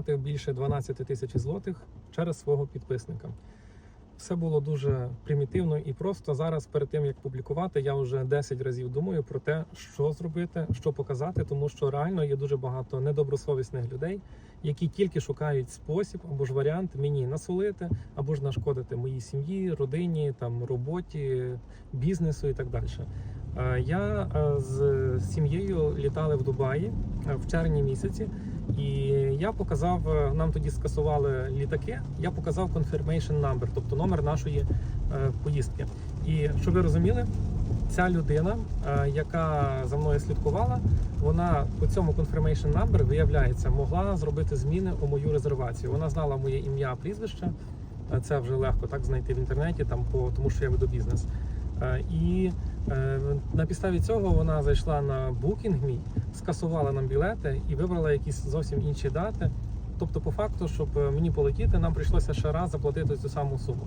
втратив більше 12 тисяч злотих через свого підписника. Все було дуже примітивно і просто. Зараз, перед тим як публікувати, я вже 10 разів думаю про те, що зробити, що показати, тому що реально є дуже багато недобросовісних людей, які тільки шукають спосіб або ж варіант мені насолити, або ж нашкодити моїй сім'ї, родині, там роботі, бізнесу і так далі. Е, Я е, з сім'єю літали в Дубаї е, в червні місяці, і я показав, е, нам тоді скасували літаки. Я показав confirmation number, тобто номер нашої е, поїздки. І щоб ви розуміли, ця людина, е, яка за мною слідкувала, вона по цьому confirmation number, виявляється, могла зробити зміни у мою резервацію. Вона знала моє ім'я, прізвище. Це вже легко так знайти в інтернеті, там по тому, що я веду бізнес. І е, на підставі цього вона зайшла на Booking.me, скасувала нам білети і вибрала якісь зовсім інші дати. Тобто, по факту, щоб е, мені полетіти, нам прийшлося ще раз заплатити цю саму суму.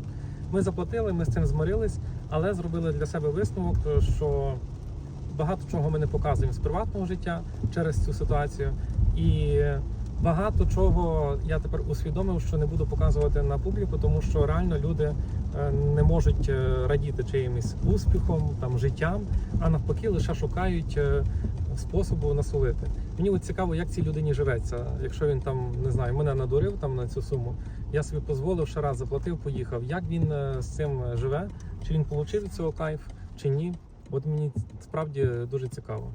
Ми заплатили, ми з цим змирились, але зробили для себе висновок, е, що багато чого ми не показуємо з приватного життя через цю ситуацію. І багато чого я тепер усвідомив, що не буду показувати на публіку, тому що реально люди не можуть е, радіти чиїмось успіхом, там життям, а навпаки, лише шукають е, способу насолити. Мені от цікаво, як цій людині живеться. Якщо він там не знаю, мене надурив там на цю суму, я собі дозволив ще раз заплатив, поїхав. Як він е, з цим живе? Чи він отримав цього кайф, чи ні? От мені справді дуже цікаво.